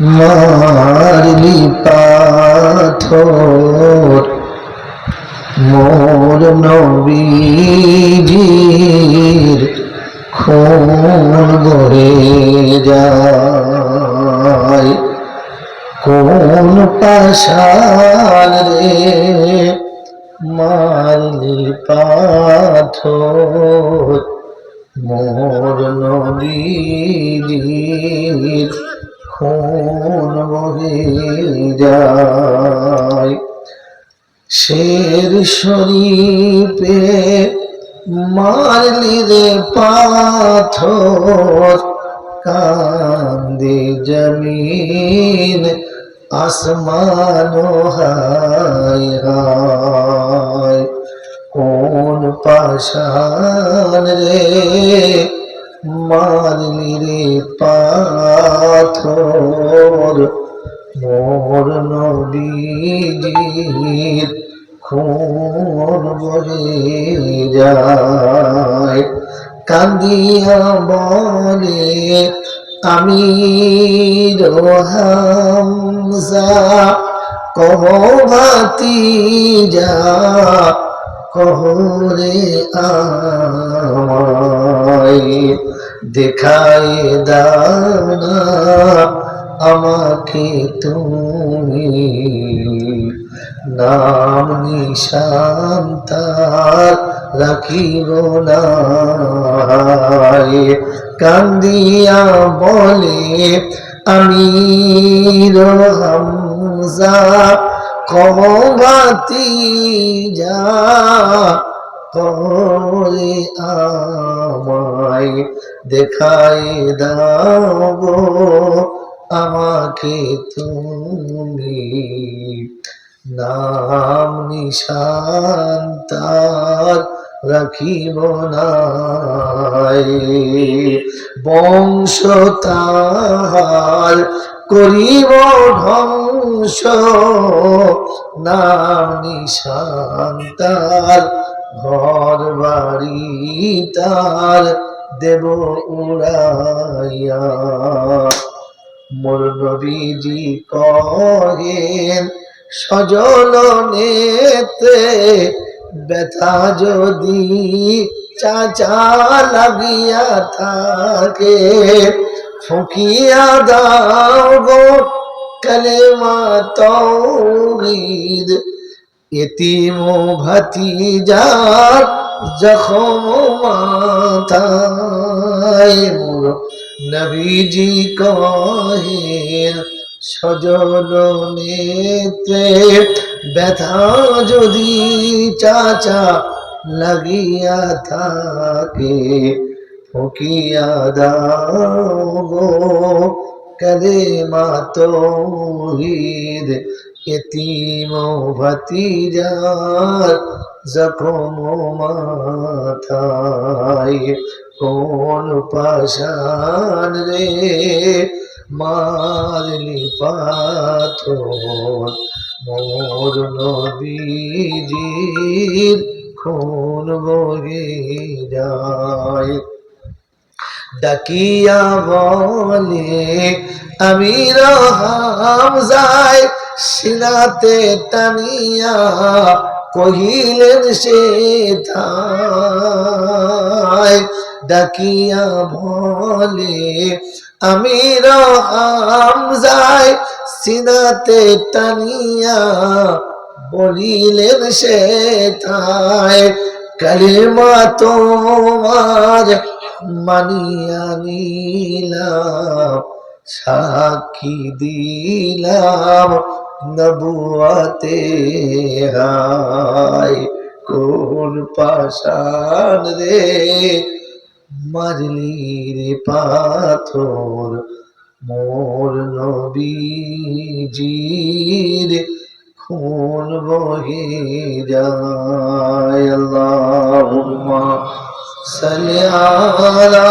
মারলি পাথর, মোর নবীজির খুন বহে যায়। কোন পাশাল রে মারলি পাথর, মোর নবীজির খুন যায়। শের শরীফে মারলি রে পাথর, কান্দে জমিন, আসমান হায় কোন পাশান রে মারলি রে পাথর মোর নবীজির খুন বলে যায়। কান্দিয়া বলে আমি রোহামজা কহ ভাতি যা, কহরে আমায় দেখায় দাও না। আমাকে তুমি নাম নিশান রাখিব না কান্দিয়া বলে, আমি হামজা কবাতি যা করে আমায় দেখায় দাও আমাকে তুমি নাম নিশান তার রাখিব নাই। বংশ তার করিব ধ্বংস, নাম নিশান তার ঘর বাড়ি তার দেব উড়াইয়া। মোর নবীজি কহেন সজল নেতে ব্যথা যদি চাচা লাগিয়া থাকে, ফুকিয়া দাও গো কালেমা তৌহিদ। এতিম ভাতিজার জখম মাথায় নবীজি কহেন, সজল নেত্রে ব্যথা যদি চাচা লাগিয়া থাকে, ফকিয়া দাও গো কলে মাতোহিদ এতিম ভতিজার জখম মাথায়। কোন পাশান রে মারলি পাথর? মোর নবীজির খুন বহে যায়। ডাকিয়া বলে আমি রহাম যাই সিনাতে টানিয়া কহিলেন সে থায় ডাকিয়া বলে, আমি রহাম যাই সিনাতে টানিয়া বলিলেন সে থায় কালিমা তোমার মানিয়া নিলাম, সাক্ষী দিলাম নবুয়াতে হায়। কোন পাশান রে মারলি পাথর মোর নবীজির খুন বহে যায়। আল্লাহুম্মা সাল্লি আলা